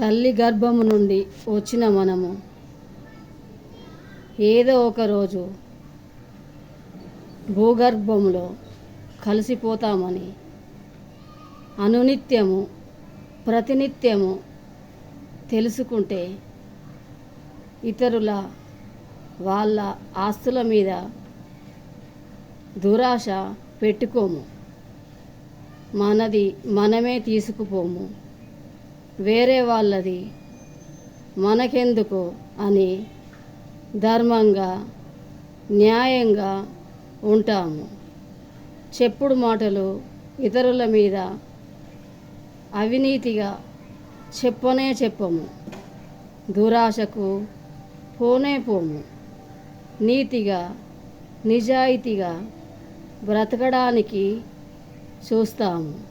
తల్లి గర్భము నుండి వచ్చిన మనము ఏదో ఒక రోజు భూగర్భంలో కలిసిపోతామని అనునిత్యము ప్రతినిత్యము తెలుసుకుంటే ఇతరుల వాళ్ళ ఆస్తుల మీద దురాశ పెట్టుకోము. మనది మనమే తీసుకుపోము. వేరే వాళ్ళది మనకెందుకు అని ధర్మంగా న్యాయంగా ఉంటాము. చెప్పుడు మాటలు ఇతరుల మీద అవినీతిగా చెప్పనే చెప్పము. దురాశకు పోనే పోము. నీతిగా నిజాయితీగా బ్రతకడానికి చూస్తాము.